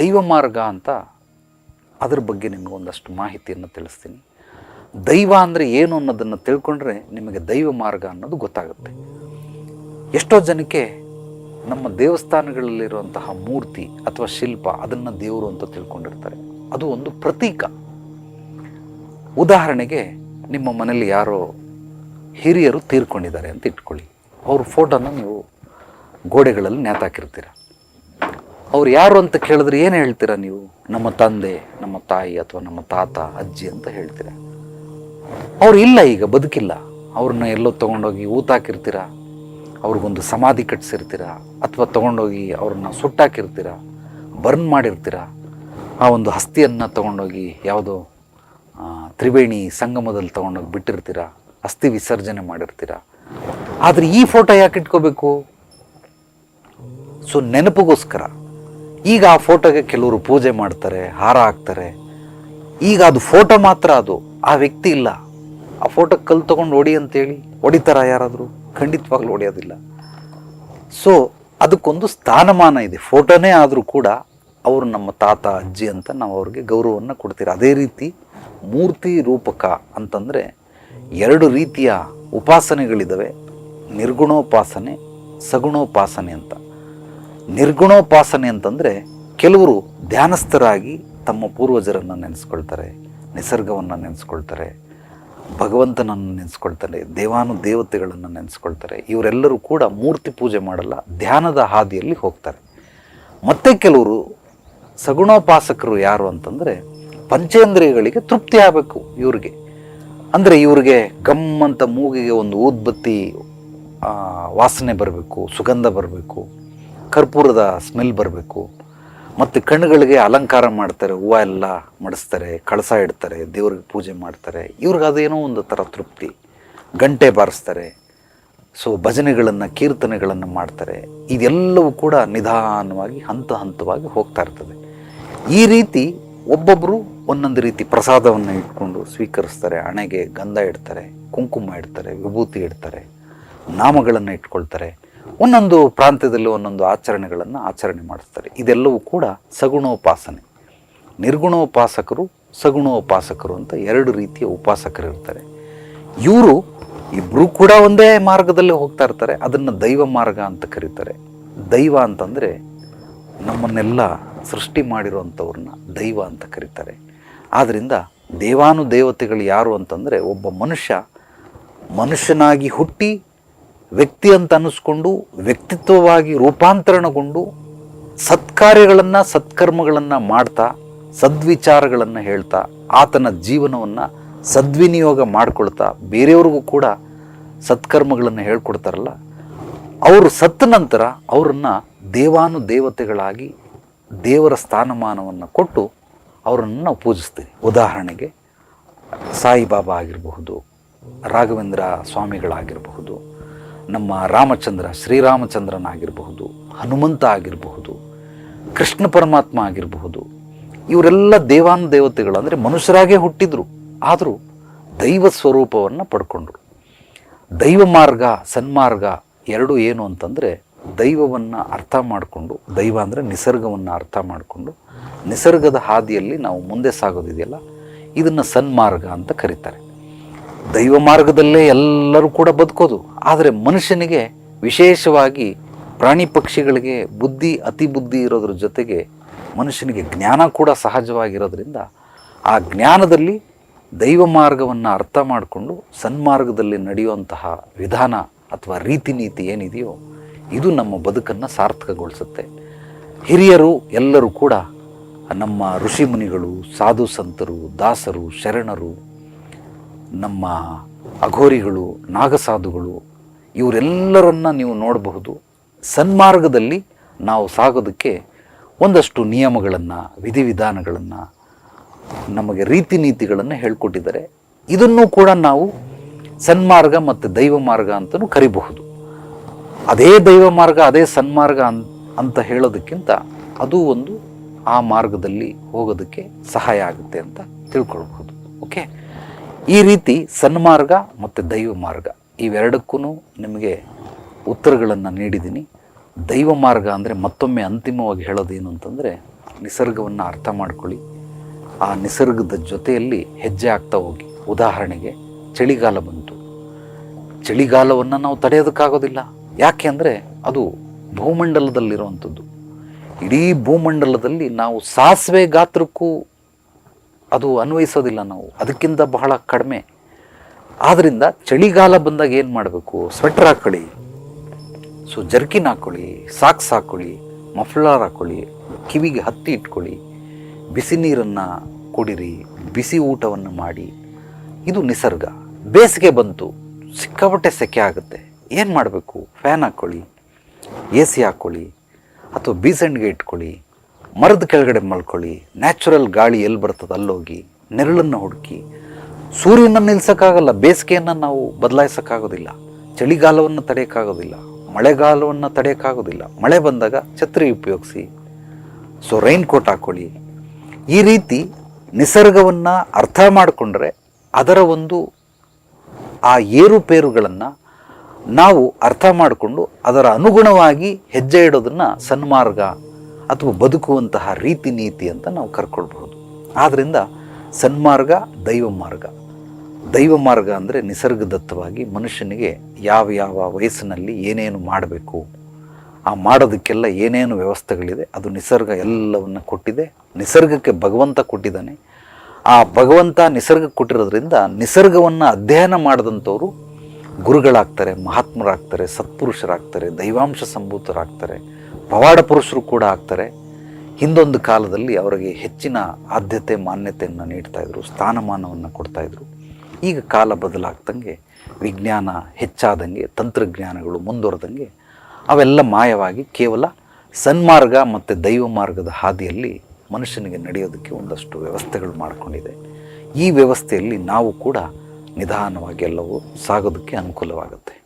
ದೈವ ಮಾರ್ಗ ಅಂತ ಅದ್ರ ಬಗ್ಗೆ ನಿಮಗೆ ಒಂದಷ್ಟು ಮಾಹಿತಿಯನ್ನು ತಿಳಿಸ್ತೀನಿ. ದೈವ ಅಂದರೆ ಏನು ಅನ್ನೋದನ್ನು ತಿಳ್ಕೊಂಡ್ರೆ ನಿಮಗೆ ದೈವ ಮಾರ್ಗ ಅನ್ನೋದು ಗೊತ್ತಾಗುತ್ತೆ. ಎಷ್ಟೋ ಜನಕ್ಕೆ ನಮ್ಮ ದೇವಸ್ಥಾನಗಳಲ್ಲಿರುವಂತಹ ಮೂರ್ತಿ ಅಥವಾ ಶಿಲ್ಪ ಅದನ್ನು ದೇವರು ಅಂತ ತಿಳ್ಕೊಂಡಿರ್ತಾರೆ. ಅದು ಒಂದು ಪ್ರತೀಕ. ಉದಾಹರಣೆಗೆ ನಿಮ್ಮ ಮನೇಲಿ ಯಾರೋ ಹಿರಿಯರು ತೀರ್ಕೊಂಡಿದ್ದಾರೆ ಅಂತ ಇಟ್ಕೊಳ್ಳಿ. ಅವ್ರ ಫೋಟೋನ ನೀವು ಗೋಡೆಗಳಲ್ಲಿ ನೇತಾಕಿರ್ತೀರ ಅವ್ರು ಯಾರು ಅಂತ ಕೇಳಿದ್ರೆ ಏನು ಹೇಳ್ತೀರಾ ನೀವು? ನಮ್ಮ ತಂದೆ, ನಮ್ಮ ತಾಯಿ ಅಥವಾ ನಮ್ಮ ತಾತ, ಅಜ್ಜಿ ಅಂತ ಹೇಳ್ತೀರಾ? ಅವ್ರು ಇಲ್ಲ ಈಗ, ಬದುಕಿಲ್ಲ. ಅವ್ರನ್ನ ಎಲ್ಲೋ ತೊಗೊಂಡೋಗಿ ಊತಾಕಿರ್ತೀರಾ ಅವ್ರಿಗೊಂದು ಸಮಾಧಿ ಕಟ್ಸಿರ್ತೀರ? ಅಥವಾ ತೊಗೊಂಡೋಗಿ ಅವ್ರನ್ನ ಸುಟ್ಟಾಕಿರ್ತೀರಾ? ಬರ್ನ್ ಮಾಡಿರ್ತೀರಾ? ಆ ಒಂದು ಹಸ್ತಿಯನ್ನು ತೊಗೊಂಡೋಗಿ ಯಾವುದೋ ತ್ರಿವೇಣಿ ಸಂಗಮದಲ್ಲಿ ತೊಗೊಂಡೋಗಿ ಬಿಟ್ಟಿರ್ತೀರಾ? ಅಸ್ಥಿ ವಿಸರ್ಜನೆ ಮಾಡಿರ್ತೀರ? ಆದರೆ ಈ ಫೋಟೋ ಯಾಕೆ ಇಟ್ಕೋಬೇಕು? ಸೊ ನೆನಪಿಗೋಸ್ಕರ. ಈಗ ಆ ಫೋಟೋಗೆ ಕೆಲವರು ಪೂಜೆ ಮಾಡ್ತಾರೆ, ಹಾರ ಹಾಕ್ತಾರೆ. ಈಗ ಅದು ಫೋಟೋ ಮಾತ್ರ ಅದು, ಆ ವ್ಯಕ್ತಿ ಇಲ್ಲ. ಆ ಫೋಟೋ ಕಲ್ ತಗೊಂಡು ಹೊಡಿ ಅಂತೇಳಿ, ಹೊಡಿತಾರ ಯಾರಾದರೂ? ಖಂಡಿತವಾಗ್ಲೂ ಹೊಡೆಯೋದಿಲ್ಲ. ಸೊ ಅದಕ್ಕೊಂದು ಸ್ಥಾನಮಾನ ಇದೆ. ಫೋಟೋನೇ ಆದರೂ ಕೂಡ ಅವರು ನಮ್ಮ ತಾತ, ಅಜ್ಜಿ ಅಂತ ನಾವು ಅವ್ರಿಗೆ ಗೌರವವನ್ನು ಕೊಡ್ತೀರ. ಅದೇ ರೀತಿ ಮೂರ್ತಿ ರೂಪಕ ಅಂತಂದರೆ ಎರಡು ರೀತಿಯ ಉಪಾಸನೆಗಳಿದ್ದಾವೆ ನಿರ್ಗುಣೋಪಾಸನೆ, ಸಗುಣೋಪಾಸನೆ ಅಂತ. ನಿರ್ಗುಣೋಪಾಸನೆ ಅಂತಂದರೆ ಕೆಲವರು ಧ್ಯಾನಸ್ಥರಾಗಿ ತಮ್ಮ ಪೂರ್ವಜರನ್ನು ನೆನೆಸ್ಕೊಳ್ತಾರೆ, ನಿಸರ್ಗವನ್ನು ನೆನೆಸ್ಕೊಳ್ತಾರೆ, ಭಗವಂತನನ್ನು ನೆನೆಸ್ಕೊಳ್ತಾರೆ, ದೇವಾನು ದೇವತೆಗಳನ್ನು ನೆನೆಸ್ಕೊಳ್ತಾರೆ. ಇವರೆಲ್ಲರೂ ಕೂಡ ಮೂರ್ತಿ ಪೂಜೆ ಮಾಡಲ್ಲ, ಧ್ಯಾನದ ಹಾದಿಯಲ್ಲಿ ಹೋಗ್ತಾರೆ. ಮತ್ತೆ ಕೆಲವರು ಸಗುಣೋಪಾಸಕರು ಯಾರು ಅಂತಂದರೆ ಪಂಚೇಂದ್ರಿಯಗಳಿಗೆ ತೃಪ್ತಿ ಆಗಬೇಕು ಇವ್ರಿಗೆ. ಅಂದರೆ ಇವ್ರಿಗೆ ಗಮ್ ಅಂತ ಮೂಗಿಗೆ ಒಂದು ಊದ್ಬತ್ತಿ ವಾಸನೆ ಬರಬೇಕು, ಸುಗಂಧ ಬರಬೇಕು. ಕರ್ಪೂರದ ಸ್ಮೆಲ್ ಬರಬೇಕು. ಮತ್ತು ಕಣ್ಣುಗಳಿಗೆ ಅಲಂಕಾರ ಮಾಡ್ತಾರೆ, ಹೂವು ಎಲ್ಲ ಮಡಿಸ್ತಾರೆ, ಕಳಸ ಇಡ್ತಾರೆ, ದೇವ್ರಿಗೆ ಪೂಜೆ ಮಾಡ್ತಾರೆ. ಇವ್ರಿಗೆ ಅದೇನೋ ಒಂದು ಥರ ತೃಪ್ತಿ. ಗಂಟೆ ಬಾರಿಸ್ತಾರೆ. ಸೊ ಭಜನೆಗಳನ್ನು, ಕೀರ್ತನೆಗಳನ್ನು ಮಾಡ್ತಾರೆ. ಇದೆಲ್ಲವೂ ಕೂಡ ನಿಧಾನವಾಗಿ, ಹಂತ ಹಂತವಾಗಿ ಹೋಗ್ತಾ ಇರ್ತದೆ. ಈ ರೀತಿ ಒಬ್ಬೊಬ್ಬರು ಒಂದೊಂದು ರೀತಿ ಪ್ರಸಾದವನ್ನು ಇಟ್ಕೊಂಡು ಸ್ವೀಕರಿಸ್ತಾರೆ. ಹಣೆಗೆ ಗಂಧ ಇಡ್ತಾರೆ, ಕುಂಕುಮ ಇಡ್ತಾರೆ, ವಿಭೂತಿ ಇಡ್ತಾರೆ, ನಾಮಗಳನ್ನು ಇಟ್ಕೊಳ್ತಾರೆ. ಒಂದೊಂದು ಪ್ರಾಂತ್ಯದಲ್ಲಿ ಒಂದೊಂದು ಆಚರಣೆಗಳನ್ನು ಆಚರಣೆ ಮಾಡಿಸ್ತಾರೆ ಇದೆಲ್ಲವೂ ಕೂಡ ಸಗುಣೋಪಾಸನೆ. ನಿರ್ಗುಣೋಪಾಸಕರು ಸಗುಣೋಪಾಸಕರು ಅಂತ ಎರಡು ರೀತಿಯ ಉಪಾಸಕರು ಇರ್ತಾರೆ ಇವರು ಇಬ್ಬರೂ ಕೂಡ ಒಂದೇ ಮಾರ್ಗದಲ್ಲಿ ಹೋಗ್ತಾ ಇರ್ತಾರೆ. ಅದನ್ನು ದೈವ ಮಾರ್ಗ ಅಂತ ಕರೀತಾರೆ. ದೈವ ಅಂತಂದರೆ ನಮ್ಮನ್ನೆಲ್ಲ ಸೃಷ್ಟಿ ಮಾಡಿರುವಂಥವ್ರನ್ನ ದೈವ ಅಂತ ಕರೀತಾರೆ. ಆದ್ದರಿಂದ ದೇವಾನು ದೇವತೆಗಳು ಯಾರು ಅಂತಂದರೆ ಒಬ್ಬ ಮನುಷ್ಯ ಮನುಷ್ಯನಾಗಿ ಹುಟ್ಟಿ ವ್ಯಕ್ತಿ ಅಂತ ಅನ್ನಿಸ್ಕೊಂಡು, ವ್ಯಕ್ತಿತ್ವವಾಗಿ ರೂಪಾಂತರಣಗೊಂಡು ಸತ್ಕಾರ್ಯಗಳನ್ನು, ಸತ್ಕರ್ಮಗಳನ್ನು ಮಾಡ್ತಾ, ಸದ್ವಿಚಾರಗಳನ್ನು ಹೇಳ್ತಾ, ಆತನ ಜೀವನವನ್ನು ಸದ್ವಿನಿಯೋಗ ಮಾಡಿಕೊಳ್ತಾ, ಬೇರೆಯವ್ರಿಗೂ ಕೂಡ ಸತ್ಕರ್ಮಗಳನ್ನು ಹೇಳ್ಕೊಡ್ತಾರಲ್ಲ, ಅವರು ಸತ್ತ ನಂತರ ಅವರನ್ನು ದೇವಾನು ದೇವತೆಗಳಾಗಿ ದೇವರ ಸ್ಥಾನಮಾನವನ್ನು ಕೊಟ್ಟು ಅವರನ್ನು ನಾವು ಪೂಜಿಸ್ತೀವಿ. ಉದಾಹರಣೆಗೆ ಸಾಯಿಬಾಬಾ ಆಗಿರಬಹುದು, ರಾಘವೇಂದ್ರ ಸ್ವಾಮಿಗಳಾಗಿರಬಹುದು ನಮ್ಮ ರಾಮಚಂದ್ರ, ಶ್ರೀರಾಮಚಂದ್ರನಾಗಿರಬಹುದು, ಹನುಮಂತ ಆಗಿರಬಹುದು, ಕೃಷ್ಣ ಪರಮಾತ್ಮ ಆಗಿರಬಹುದು, ಇವರೆಲ್ಲ ದೇವಾನು ದೇವತೆಗಳು ಅಂದರೆ ಮನುಷ್ಯರಾಗೇ ಹುಟ್ಟಿದ್ರು. ಆದರೂ ದೈವ ಸ್ವರೂಪವನ್ನು ಪಡ್ಕೊಂಡ್ರು. ದೈವ ಮಾರ್ಗ, ಸನ್ಮಾರ್ಗ ಎರಡು ಏನು ಅಂತಂದರೆ ದೈವವನ್ನು ಅರ್ಥ ಮಾಡಿಕೊಂಡು, ದೈವ ಅಂದರೆ ನಿಸರ್ಗವನ್ನು ಅರ್ಥ ಮಾಡಿಕೊಂಡು, ನಿಸರ್ಗದ ಹಾದಿಯಲ್ಲಿ ನಾವು ಮುಂದೆ ಸಾಗೋದಿದೆಯಲ್ಲ, ಇದನ್ನು ಸನ್ಮಾರ್ಗ ಅಂತ ಕರೀತಾರೆ. ದೈವ ಮಾರ್ಗದಲ್ಲೇ ಎಲ್ಲರೂ ಕೂಡ ಬದುಕೋದು. ಆದರೆ ಮನುಷ್ಯನಿಗೆ ವಿಶೇಷವಾಗಿ ಪ್ರಾಣಿ ಪಕ್ಷಿಗಳಿಗೆ ಬುದ್ಧಿ, ಅತಿ ಬುದ್ಧಿ ಇರೋದ್ರ ಜೊತೆಗೆ ಮನುಷ್ಯನಿಗೆ ಜ್ಞಾನ ಕೂಡ ಸಹಜವಾಗಿರೋದ್ರಿಂದ ಆ ಜ್ಞಾನದಲ್ಲಿ ದೈವ ಮಾರ್ಗವನ್ನು ಅರ್ಥ ಮಾಡಿಕೊಂಡು ಸನ್ಮಾರ್ಗದಲ್ಲಿ ನಡೆಯುವಂತಹ ವಿಧಾನ ಅಥವಾ ರೀತಿ ನೀತಿ ಏನಿದೆಯೋ ಇದು ನಮ್ಮ ಬದುಕನ್ನು ಸಾರ್ಥಕಗೊಳಿಸುತ್ತೆ. ಹಿರಿಯರು ಎಲ್ಲರೂ ಕೂಡ ನಮ್ಮ ಋಷಿಮುನಿಗಳು ಸಾಧು ಸಂತರು, ದಾಸರು, ಶರಣರು ನಮ್ಮ ಅಘೋರಿಗಳು, ನಾಗಸಾಧುಗಳು, ಇವರೆಲ್ಲರನ್ನ ನೀವು ನೋಡಬಹುದು. ಸನ್ಮಾರ್ಗದಲ್ಲಿ ನಾವು ಸಾಗೋದಕ್ಕೆ ಒಂದಷ್ಟು ನಿಯಮಗಳನ್ನು, ವಿಧಿವಿಧಾನಗಳನ್ನು, ನಮಗೆ ರೀತಿ ನೀತಿಗಳನ್ನು ಹೇಳ್ಕೊಟ್ಟಿದ್ದಾರೆ. ಇದನ್ನು ಕೂಡ ನಾವು ಸನ್ಮಾರ್ಗ ಮತ್ತು ದೈವ ಮಾರ್ಗ ಅಂತಲೂ ಕರಿಬಹುದು. ಅದೇ ದೈವ ಮಾರ್ಗ, ಅದೇ ಸನ್ಮಾರ್ಗ ಅನ್ ಅಂತ ಹೇಳೋದಕ್ಕಿಂತ ಅದು ಒಂದು ಆ ಮಾರ್ಗದಲ್ಲಿ ಹೋಗೋದಕ್ಕೆ ಸಹಾಯ ಆಗುತ್ತೆ ಅಂತ ತಿಳ್ಕೊಳ್ಬಹುದು. ಓಕೆ ಈ ರೀತಿ ಸನ್ಮಾರ್ಗ ಮತ್ತು ದೈವ ಮಾರ್ಗ ಇವೆರಡಕ್ಕೂ ನಿಮಗೆ ಉತ್ತರಗಳನ್ನು ನೀಡಿದ್ದೀನಿ ದೈವ ಮಾರ್ಗ ಅಂದರೆ ಮತ್ತೊಮ್ಮೆ ಅಂತಿಮವಾಗಿ ಹೇಳೋದೇನು ಅಂತಂದರೆ ನಿಸರ್ಗವನ್ನು ಅರ್ಥ ಮಾಡ್ಕೊಳ್ಳಿ. ಆ ನಿಸರ್ಗದ ಜೊತೆಯಲ್ಲಿ ಹೆಜ್ಜೆ ಆಗ್ತಾ ಹೋಗಿ. ಉದಾಹರಣೆಗೆ ಚಳಿಗಾಲ ಬಂತು. ಚಳಿಗಾಲವನ್ನು ನಾವು ತಡೆಯೋದಕ್ಕಾಗೋದಿಲ್ಲ. ಯಾಕೆ ಅಂದರೆ ಅದು ಭೂಮಂಡಲದಲ್ಲಿರುವಂಥದ್ದು. ಇಡೀ ಭೂಮಂಡಲದಲ್ಲಿ ನಾವು ಸಾಸಿವೆ ಗಾತ್ರಕ್ಕೂ ಅದು ಅನ್ವಯಿಸೋದಿಲ್ಲ ನಾವು. ಅದಕ್ಕಿಂತ ಬಹಳ ಕಡಿಮೆ. ಆದ್ದರಿಂದ ಚಳಿಗಾಲ ಬಂದಾಗ ಏನು ಮಾಡಬೇಕು? ಸ್ವೆಟರ್ ಹಾಕೊಳ್ಳಿ. ಸೊ ಜರ್ಕಿನ್ ಹಾಕ್ಕೊಳ್ಳಿ ಸಾಕ್ಸ್ ಹಾಕ್ಕೊಳ್ಳಿ ಮಫ್ಲರ್ ಹಾಕ್ಕೊಳ್ಳಿ ಕಿವಿಗೆ ಹತ್ತಿ ಇಟ್ಕೊಳ್ಳಿ. ಬಿಸಿ ನೀರನ್ನು ಕುಡಿರಿ, ಬಿಸಿ ಊಟವನ್ನು ಮಾಡಿ. ಇದು ನಿಸರ್ಗ. ಬೇಸಿಗೆ ಬಂತು. ಸಿಕ್ಕಾಪಟ್ಟೆ ಸೆಕೆ ಆಗುತ್ತೆ. ಏನು ಮಾಡಬೇಕು? ಫ್ಯಾನ್ ಹಾಕ್ಕೊಳ್ಳಿ ಎ ಸಿ ಹಾಕ್ಕೊಳ್ಳಿ ಅಥವಾ ಬೀಸಣಿಗೆ ಇಟ್ಕೊಳ್ಳಿ. ಮರದ ಕೆಳಗಡೆ ಮಲ್ಕೊಳ್ಳಿ. ನ್ಯಾಚುರಲ್ ಗಾಳಿ ಎಲ್ಲಿ ಬರ್ತದೆ ಅಲ್ಲೋಗಿ ನೆರಳನ್ನು ಹುಡುಕಿ. ಸೂರ್ಯನ ನಿಲ್ಸೋಕ್ಕಾಗಲ್ಲ, ಬೇಸಿಗೆಯನ್ನು ನಾವು ಬದಲಾಯಿಸೋಕ್ಕಾಗೋದಿಲ್ಲ. ಚಳಿಗಾಲವನ್ನು ತಡೆಯೋಕ್ಕಾಗೋದಿಲ್ಲ, ಮಳೆಗಾಲವನ್ನು ತಡೆಯೋಕ್ಕಾಗೋದಿಲ್ಲ. ಮಳೆ ಬಂದಾಗ ಛತ್ರಿ ಉಪಯೋಗಿಸಿ. ಸೊ ರೈನ್ ಕೋಟ್ ಹಾಕ್ಕೊಳ್ಳಿ ಈ ರೀತಿ ನಿಸರ್ಗವನ್ನು ಅರ್ಥ ಮಾಡಿಕೊಂಡ್ರೆ ಅದರ ಒಂದು ಆ ಏರುಪೇರುಗಳನ್ನು ನಾವು ಅರ್ಥ ಮಾಡಿಕೊಂಡು ಅದರ ಅನುಗುಣವಾಗಿ ಹೆಜ್ಜೆ ಇಡೋದನ್ನು ಸನ್ಮಾರ್ಗ ಅಥವಾ ಬದುಕುವಂತಹ ರೀತಿ ನೀತಿ ಅಂತ ನಾವು ಕರ್ಕೊಳ್ಬಹುದು. ಆದ್ದರಿಂದ ಸನ್ಮಾರ್ಗ, ದೈವ ಮಾರ್ಗ. ದೈವ ಮಾರ್ಗ ಅಂದರೆ ನಿಸರ್ಗದತ್ತವಾಗಿ ಮನುಷ್ಯನಿಗೆ ಯಾವ ಯಾವ ವಯಸ್ಸಿನಲ್ಲಿ ಏನೇನು ಮಾಡಬೇಕು, ಆ ಮಾಡೋದಕ್ಕೆಲ್ಲ ಏನೇನು ವ್ಯವಸ್ಥೆಗಳಿದೆ, ಅದು ನಿಸರ್ಗ ಎಲ್ಲವನ್ನು ಕೊಟ್ಟಿದೆ. ನಿಸರ್ಗಕ್ಕೆ ಭಗವಂತ ಕೊಟ್ಟಿದ್ದಾನೆ. ಆ ಭಗವಂತ ನಿಸರ್ಗಕ್ಕೆ ಕೊಟ್ಟಿರೋದ್ರಿಂದ ನಿಸರ್ಗವನ್ನು ಅಧ್ಯಯನ ಮಾಡಿದಂಥವರು ಗುರುಗಳಾಗ್ತಾರೆ, ಮಹಾತ್ಮರಾಗ್ತಾರೆ, ಸತ್ಪುರುಷರಾಗ್ತಾರೆ, ದೈವಾಂಶ ಸಂಭೂತರಾಗ್ತಾರೆ. ಪವಾಡ ಪುರುಷರು ಕೂಡ ಆಗ್ತಾರೆ. ಹಿಂದೊಂದು ಕಾಲದಲ್ಲಿ ಅವರಿಗೆ ಹೆಚ್ಚಿನ ಆದ್ಯತೆ, ಮಾನ್ಯತೆಯನ್ನು ನೀಡ್ತಾ ಇದ್ರು, ಸ್ಥಾನಮಾನವನ್ನು ಕೊಡ್ತಾ ಇದ್ರು. ಈಗ ಕಾಲ ಬದಲಾಗ್ದಂಗೆ ವಿಜ್ಞಾನ ಹೆಚ್ಚಾದಂಗೆ, ತಂತ್ರಜ್ಞಾನಗಳು ಮುಂದುವರೆದಂಗೆ ಅವೆಲ್ಲ ಮಾಯವಾಗಿ ಕೇವಲ ಸನ್ಮಾರ್ಗ ಮತ್ತು ದೈವ ಮಾರ್ಗದ ಹಾದಿಯಲ್ಲಿ ಮನುಷ್ಯನಿಗೆ ನಡೆಯೋದಕ್ಕೆ ಒಂದಷ್ಟು ವ್ಯವಸ್ಥೆಗಳು ಮಾಡಿಕೊಂಡಿದೆ. ಈ ವ್ಯವಸ್ಥೆಯಲ್ಲಿ ನಾವು ಕೂಡ ನಿಧಾನವಾಗಿ ಎಲ್ಲವೂ ಸಾಗೋದಕ್ಕೆ ಅನುಕೂಲವಾಗುತ್ತೆ.